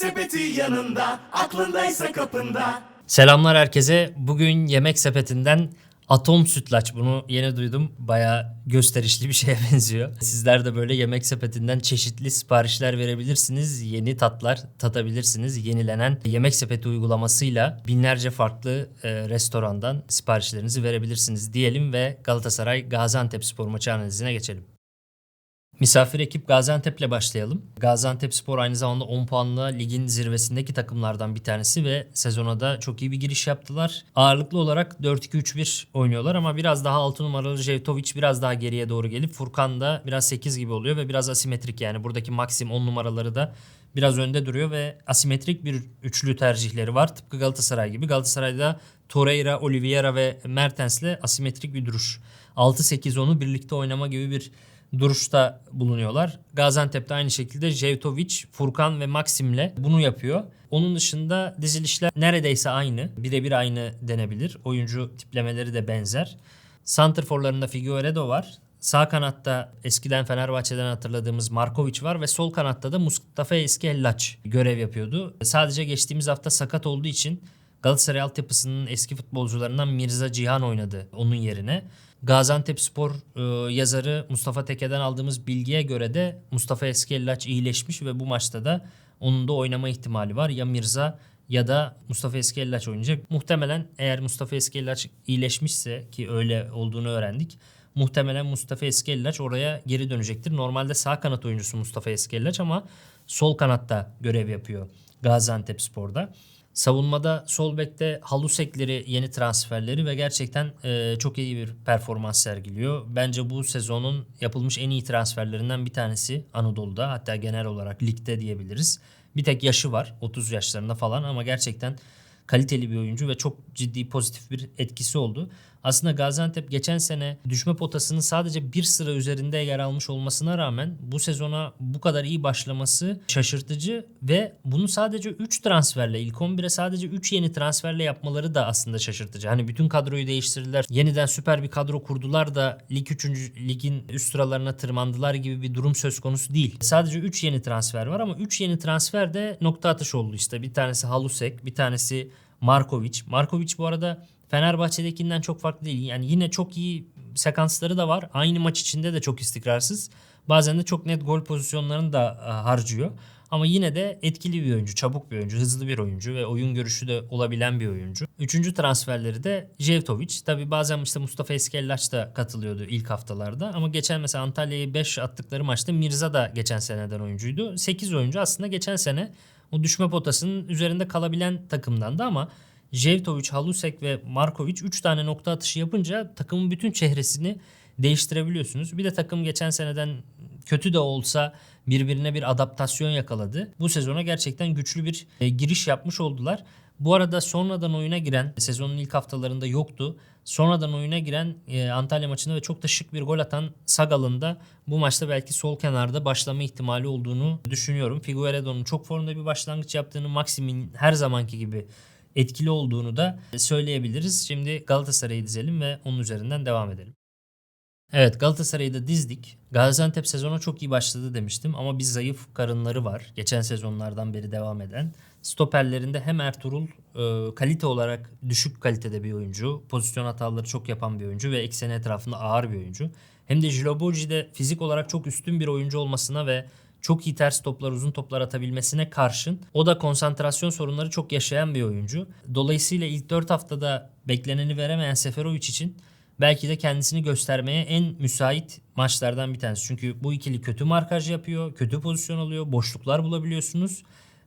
sepeti yanında, aklındaysa kapında. Selamlar herkese. Bugün yemek sepetinden atom sütlaç. Bunu yeni duydum. Baya gösterişli bir şeye benziyor. Sizler de böyle yemek sepetinden çeşitli siparişler verebilirsiniz. Yeni tatlar tatabilirsiniz. Yenilenen yemek sepeti uygulamasıyla binlerce farklı e, restorandan siparişlerinizi verebilirsiniz diyelim ve Galatasaray Gaziantep spor maçı analizine geçelim. Misafir ekip Gaziantep'le başlayalım. Gaziantep Spor aynı zamanda 10 puanla ligin zirvesindeki takımlardan bir tanesi ve sezona da çok iyi bir giriş yaptılar. Ağırlıklı olarak 4-2-3-1 oynuyorlar ama biraz daha 6 numaralı Jevtovic biraz daha geriye doğru gelip Furkan da biraz 8 gibi oluyor ve biraz asimetrik yani buradaki Maxim 10 numaraları da biraz önde duruyor ve asimetrik bir üçlü tercihleri var. Tıpkı Galatasaray gibi. Galatasaray'da Torreira, Oliveira ve Mertens'le asimetrik bir duruş. 6-8-10'u birlikte oynama gibi bir duruşta bulunuyorlar. Gaziantep'te aynı şekilde Jevtovic, Furkan ve Maxim'le bunu yapıyor. Onun dışında dizilişler neredeyse aynı. Birebir aynı denebilir. Oyuncu tiplemeleri de benzer. Santrforlarında Figueiredo var. Sağ kanatta eskiden Fenerbahçe'den hatırladığımız Markovic var ve sol kanatta da Mustafa Eskellaç görev yapıyordu. Sadece geçtiğimiz hafta sakat olduğu için Galatasaray altyapısının eski futbolcularından Mirza Cihan oynadı onun yerine. Gaziantep Spor e, yazarı Mustafa Teke'den aldığımız bilgiye göre de Mustafa Eskellaç iyileşmiş ve bu maçta da onun da oynama ihtimali var. Ya Mirza ya da Mustafa Eskellaç oynayacak. Muhtemelen eğer Mustafa Eskellaç iyileşmişse ki öyle olduğunu öğrendik. Muhtemelen Mustafa Eskellaç oraya geri dönecektir. Normalde sağ kanat oyuncusu Mustafa Eskellaç ama sol kanatta görev yapıyor Gaziantep Spor'da. Savunmada sol bekte Halusekleri yeni transferleri ve gerçekten e, çok iyi bir performans sergiliyor. Bence bu sezonun yapılmış en iyi transferlerinden bir tanesi Anadolu'da hatta genel olarak ligde diyebiliriz. Bir tek yaşı var 30 yaşlarında falan ama gerçekten kaliteli bir oyuncu ve çok ciddi pozitif bir etkisi oldu. Aslında Gaziantep geçen sene düşme potasının sadece bir sıra üzerinde yer almış olmasına rağmen bu sezona bu kadar iyi başlaması şaşırtıcı ve bunu sadece 3 transferle ilk 11'e sadece 3 yeni transferle yapmaları da aslında şaşırtıcı. Hani bütün kadroyu değiştirdiler. Yeniden süper bir kadro kurdular da lig 3. ligin üst sıralarına tırmandılar gibi bir durum söz konusu değil. Sadece 3 yeni transfer var ama 3 yeni transfer de nokta atışı oldu işte. Bir tanesi Halusek, bir tanesi Markovic. Markovic bu arada Fenerbahçe'dekinden çok farklı değil. Yani yine çok iyi sekansları da var. Aynı maç içinde de çok istikrarsız. Bazen de çok net gol pozisyonlarını da e, harcıyor. Ama yine de etkili bir oyuncu, çabuk bir oyuncu, hızlı bir oyuncu ve oyun görüşü de olabilen bir oyuncu. Üçüncü transferleri de Jevtovic. Tabi bazen işte Mustafa Eskellaç da katılıyordu ilk haftalarda. Ama geçen mesela Antalya'yı 5 attıkları maçta Mirza da geçen seneden oyuncuydu. 8 oyuncu aslında geçen sene o düşme potasının üzerinde kalabilen takımdandı ama Jevtovic, Halusek ve Markovic 3 tane nokta atışı yapınca takımın bütün çehresini değiştirebiliyorsunuz. Bir de takım geçen seneden kötü de olsa birbirine bir adaptasyon yakaladı. Bu sezona gerçekten güçlü bir e, giriş yapmış oldular. Bu arada sonradan oyuna giren, sezonun ilk haftalarında yoktu. Sonradan oyuna giren e, Antalya maçında ve çok da şık bir gol atan Sagal'ın da bu maçta belki sol kenarda başlama ihtimali olduğunu düşünüyorum. Figueiredo'nun çok formda bir başlangıç yaptığını, Maxim'in her zamanki gibi etkili olduğunu da söyleyebiliriz. Şimdi Galatasaray'ı dizelim ve onun üzerinden devam edelim. Evet Galatasaray'ı da dizdik. Gaziantep sezona çok iyi başladı demiştim ama bir zayıf karınları var. Geçen sezonlardan beri devam eden. Stoperlerinde hem Ertuğrul e, kalite olarak düşük kalitede bir oyuncu. Pozisyon hataları çok yapan bir oyuncu ve ekseni etrafında ağır bir oyuncu. Hem de Jiloboji de fizik olarak çok üstün bir oyuncu olmasına ve çok iyi ters toplar, uzun toplar atabilmesine karşın o da konsantrasyon sorunları çok yaşayan bir oyuncu. Dolayısıyla ilk 4 haftada bekleneni veremeyen Seferovic için belki de kendisini göstermeye en müsait maçlardan bir tanesi. Çünkü bu ikili kötü markaj yapıyor, kötü pozisyon alıyor, boşluklar bulabiliyorsunuz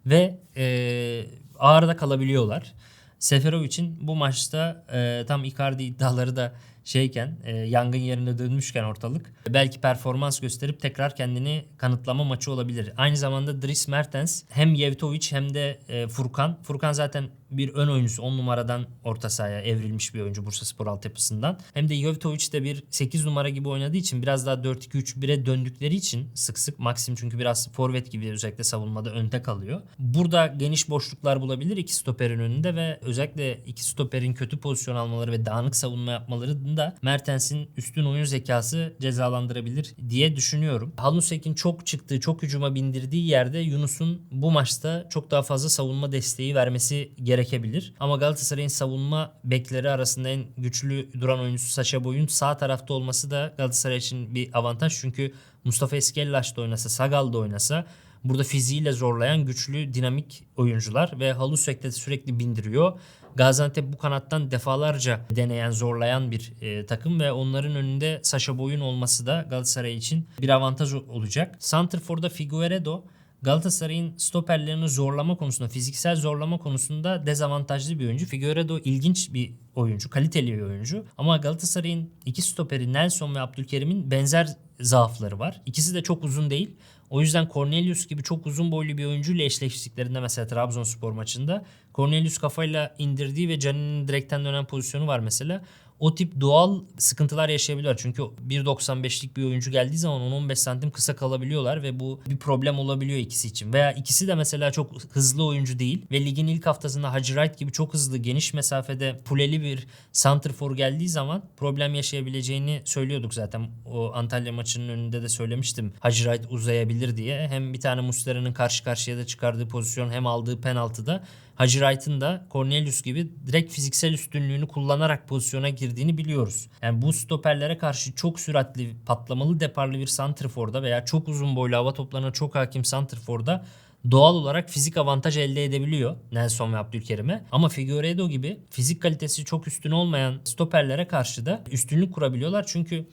ve e, ağırda kalabiliyorlar. Seferovic'in bu maçta e, tam Icardi iddiaları da şeyken e, yangın yerine dönmüşken ortalık belki performans gösterip tekrar kendini kanıtlama maçı olabilir. Aynı zamanda Dries Mertens hem Yevtovic hem de e, Furkan. Furkan zaten bir ön oyuncusu 10 numaradan orta sahaya evrilmiş bir oyuncu Bursa Spor altyapısından. Hem de Jovitovic de bir 8 numara gibi oynadığı için biraz daha 4-2-3-1'e döndükleri için sık sık Maxim çünkü biraz forvet gibi özellikle savunmada önde kalıyor. Burada geniş boşluklar bulabilir iki stoperin önünde ve özellikle iki stoperin kötü pozisyon almaları ve dağınık savunma yapmaları da Mertens'in üstün oyun zekası cezalandırabilir diye düşünüyorum. Halusek'in çok çıktığı, çok hücuma bindirdiği yerde Yunus'un bu maçta çok daha fazla savunma desteği vermesi gerekebilir. Ama Galatasaray'ın savunma bekleri arasında en güçlü duran oyuncusu Saşa Boy'un sağ tarafta olması da Galatasaray için bir avantaj. Çünkü Mustafa Eskellaş da oynasa, Sagal da oynasa burada fiziğiyle zorlayan güçlü dinamik oyuncular ve Halusek de sürekli bindiriyor. Gaziantep bu kanattan defalarca deneyen, zorlayan bir e, takım ve onların önünde Saşa Boy'un olması da Galatasaray için bir avantaj olacak. Santrfor'da Figueiredo Galatasaray'ın stoperlerini zorlama konusunda, fiziksel zorlama konusunda dezavantajlı bir oyuncu. Figueiredo ilginç bir oyuncu, kaliteli bir oyuncu. Ama Galatasaray'ın iki stoperi Nelson ve Abdülkerim'in benzer zaafları var. İkisi de çok uzun değil. O yüzden Cornelius gibi çok uzun boylu bir oyuncuyla eşleştiklerinde mesela Trabzonspor maçında Cornelius kafayla indirdiği ve Canini'nin direkten dönen pozisyonu var mesela. O tip doğal sıkıntılar yaşayabiliyorlar. Çünkü 1.95'lik bir oyuncu geldiği zaman 10-15 santim kısa kalabiliyorlar ve bu bir problem olabiliyor ikisi için. Veya ikisi de mesela çok hızlı oyuncu değil ve ligin ilk haftasında Hacı Wright gibi çok hızlı geniş mesafede puleli bir santrfor geldiği zaman problem yaşayabileceğini söylüyorduk zaten. O Antalya maçının önünde de söylemiştim. Hacı Wright uzayabilir diye. Hem bir tane Muslera'nın karşı karşıya da çıkardığı pozisyon hem aldığı penaltıda Hacı Wright'ın da Cornelius gibi direkt fiziksel üstünlüğünü kullanarak pozisyona girdiğini biliyoruz. Yani bu stoperlere karşı çok süratli, patlamalı deparlı bir santrforda veya çok uzun boylu hava toplarına çok hakim santrforda doğal olarak fizik avantaj elde edebiliyor Nelson ve Abdülkerim'e. Ama Figueiredo gibi fizik kalitesi çok üstün olmayan stoperlere karşı da üstünlük kurabiliyorlar. Çünkü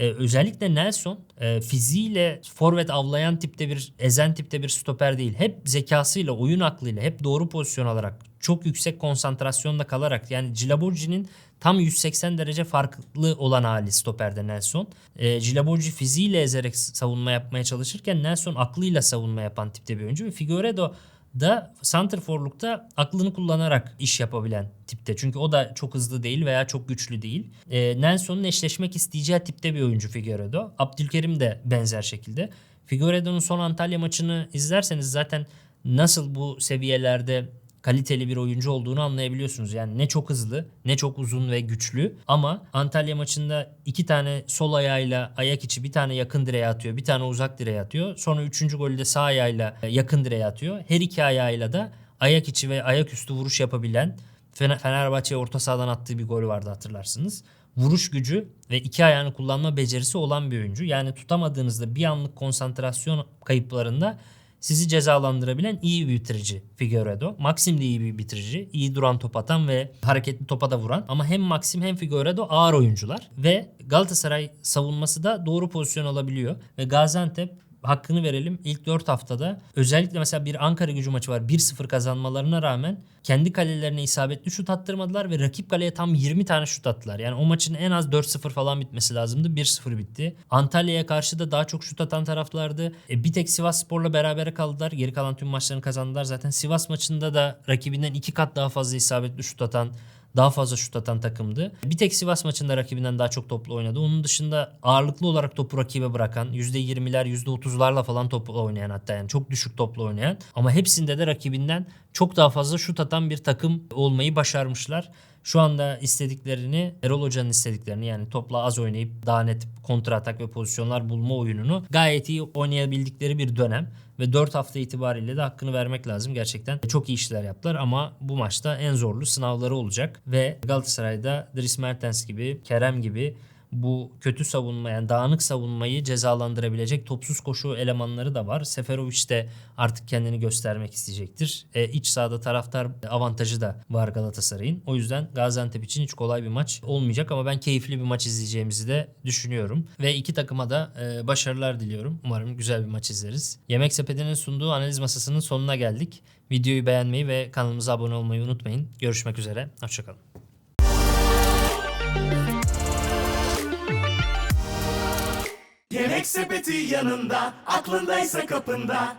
ee, özellikle Nelson e, fiziğiyle forvet avlayan tipte bir ezen tipte bir stoper değil. Hep zekasıyla, oyun aklıyla, hep doğru pozisyon alarak, çok yüksek konsantrasyonda kalarak yani Cilaborgi'nin tam 180 derece farklı olan hali stoperde Nelson. E, Cilaborgi fiziğiyle ezerek savunma yapmaya çalışırken Nelson aklıyla savunma yapan tipte bir oyuncu ve Figueiredo da santrforlukta aklını kullanarak iş yapabilen tipte. Çünkü o da çok hızlı değil veya çok güçlü değil. E, Nelson'un eşleşmek isteyeceği tipte bir oyuncu Figueiredo. Abdülkerim de benzer şekilde. Figueiredo'nun son Antalya maçını izlerseniz zaten nasıl bu seviyelerde kaliteli bir oyuncu olduğunu anlayabiliyorsunuz. Yani ne çok hızlı ne çok uzun ve güçlü ama Antalya maçında iki tane sol ayağıyla ayak içi bir tane yakın direğe atıyor bir tane uzak direğe atıyor. Sonra üçüncü golü de sağ ayağıyla yakın direğe atıyor. Her iki ayağıyla da ayak içi ve ayak üstü vuruş yapabilen Fener- Fenerbahçe'ye orta sahadan attığı bir golü vardı hatırlarsınız. Vuruş gücü ve iki ayağını kullanma becerisi olan bir oyuncu. Yani tutamadığınızda bir anlık konsantrasyon kayıplarında sizi cezalandırabilen iyi bir bitirici Figueiredo. Maxim de iyi bir bitirici. iyi duran top atan ve hareketli topa da vuran. Ama hem Maxim hem Figueiredo ağır oyuncular. Ve Galatasaray savunması da doğru pozisyon alabiliyor. Ve Gaziantep hakkını verelim. İlk 4 haftada özellikle mesela bir Ankara gücü maçı var. 1-0 kazanmalarına rağmen kendi kalelerine isabetli şut attırmadılar ve rakip kaleye tam 20 tane şut attılar. Yani o maçın en az 4-0 falan bitmesi lazımdı. 1-0 bitti. Antalya'ya karşı da daha çok şut atan taraflardı. E, bir tek Sivas Spor'la berabere kaldılar. Geri kalan tüm maçlarını kazandılar. Zaten Sivas maçında da rakibinden iki kat daha fazla isabetli şut atan daha fazla şut atan takımdı. Bir tek Sivas maçında rakibinden daha çok toplu oynadı. Onun dışında ağırlıklı olarak topu rakibe bırakan, %20'ler, %30'larla falan topla oynayan hatta yani çok düşük topla oynayan ama hepsinde de rakibinden çok daha fazla şut atan bir takım olmayı başarmışlar. Şu anda istediklerini, Erol Hoca'nın istediklerini yani topla az oynayıp daha net kontra atak ve pozisyonlar bulma oyununu gayet iyi oynayabildikleri bir dönem. Ve 4 hafta itibariyle de hakkını vermek lazım. Gerçekten çok iyi işler yaptılar ama bu maçta en zorlu sınavları olacak. Ve Galatasaray'da Dries Mertens gibi, Kerem gibi bu kötü savunma yani dağınık savunmayı cezalandırabilecek topsuz koşu elemanları da var. Seferovic de artık kendini göstermek isteyecektir. E, iç sahada taraftar avantajı da var Galatasaray'ın. O yüzden Gaziantep için hiç kolay bir maç olmayacak ama ben keyifli bir maç izleyeceğimizi de düşünüyorum. Ve iki takıma da e, başarılar diliyorum. Umarım güzel bir maç izleriz. Yemek Sepeti'nin sunduğu analiz masasının sonuna geldik. Videoyu beğenmeyi ve kanalımıza abone olmayı unutmayın. Görüşmek üzere. Hoşçakalın. Yemek sepeti yanında, aklındaysa kapında.